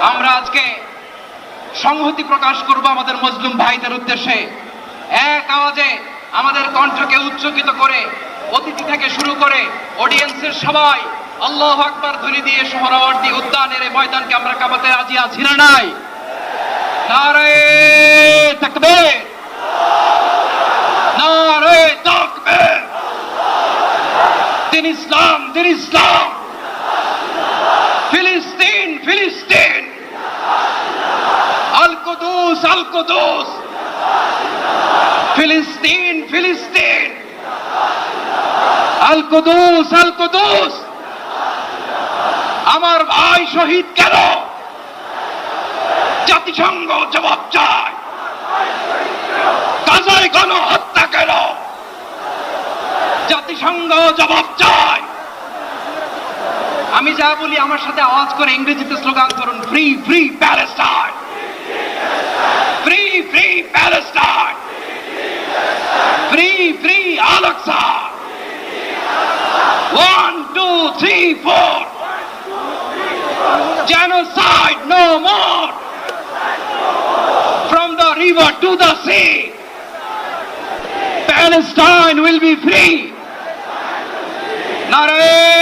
আমরা আজকে সংহতি প্রকাশ করব আমাদের মজলুম ভাইদের উদ্দেশ্যে। এক আওয়াজে আমাদের কণ্ঠকে উচ্চকিত করে, অতিথি থেকে শুরু করে অডিয়েন্সের সবাই আল্লাহ আকবার ধ্বনি দিয়ে সোহরাওয়ার্দী উদ্যানের এই ময়দানকে আমরা কাবাতে রাজি আছি না নাই? ইসলাম ইসলাম। ফিলিস্তিন ফিলিস্তিন আল ফিলিস্তিন আল কুদুস আল কুদুস আমার ভাই শহীদ কেন জাতিসংঘ জবাব চায় গাজায় গণ হত্যা কেন জাতিসংঘ জবাব চায় আমি যা বলি আমার সাথে আওয়াজ করে ইংরেজিতে স্লোগান করুন free free Palestine three, Alexa. One, two, three, four. Genocide no more. From the river to the sea. Palestine will be free. Narayan.